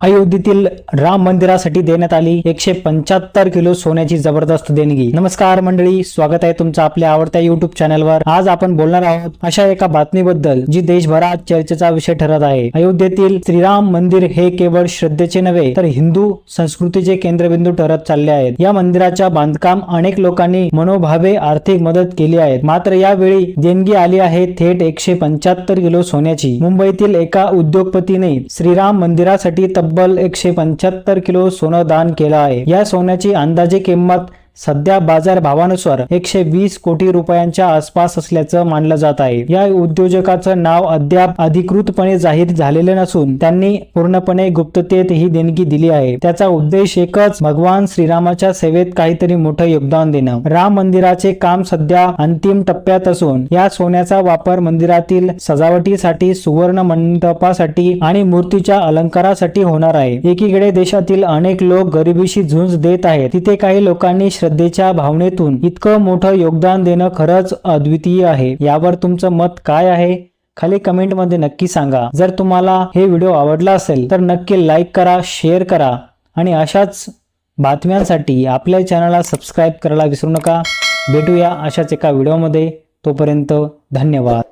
अयोध्येतील राम मंदिरासाठी देण्यात आली एकशे पंच्याहत्तर किलो सोन्याची जबरदस्त देणगी. नमस्कार मंडळी स्वागत आहे तुमचं आपल्या आवडत्या युट्यूब चॅनलवर आज आपण बोलणार आहोत अशा एका बातमीबद्दल जी देशभरात चर्चेचा विषय ठरत आहे. अयोध्येतील श्रीराम मंदिर हे केवळ श्रद्धेचे नव्हे तर हिंदू संस्कृतीचे केंद्रबिंदू ठरत चालले आहेत. या मंदिराच्या बांधकाम अनेक लोकांनी मनोभावे आर्थिक मदत केली आहे मात्र यावेळी देणगी आली आहे थेट एकशे पंच्याहत्तर किलो सोन्याची. मुंबईतील एका उद्योगपतीने श्रीराम मंदिरासाठी तब्बल एकशे पंच्याहत्तर किलो सोनं दान केलं आहे. या सोन्याची अंदाजे किंमत सध्या बाजार भावानुसार एकशे वीस कोटी रुपयांच्या आसपास असल्याचं मानलं जात आहे. या उद्योजकाचं नाव अद्याप अधिकृतपणे जाहीर झालेले नसून त्यांनी पूर्णपणे गुप्ततेत ही देणगी दिली आहे. त्याचा उद्देश एकच भगवान श्रीरामाच्या सेवेत काहीतरी मोठं योगदान देणं. राम मंदिराचे काम सध्या अंतिम टप्प्यात असून या सोन्याचा वापर मंदिरातील सजावटीसाठी सुवर्ण मंडपासाठी आणि मूर्तीच्या अलंकारासाठी होणार आहे. एकीकडे देशातील अनेक लोक गरिबीशी झुंज देत आहेत. तिथे काही लोकांनी श्रद्धेच्या भावनेतून इतकं मोठं योगदान देणं खरंच अद्वितीय आहे. यावर तुमचं मत काय आहे? खाली कमेंटमध्ये नक्की सांगा. जर तुम्हाला हे व्हिडिओ आवडला असेल तर नक्की लाईक करा शेअर करा आणि अशाच बातम्यांसाठी आपल्या चॅनलला सबस्क्राईब करायला विसरू नका. भेटूया अशाच एका व्हिडिओमध्ये. तोपर्यंत धन्यवाद.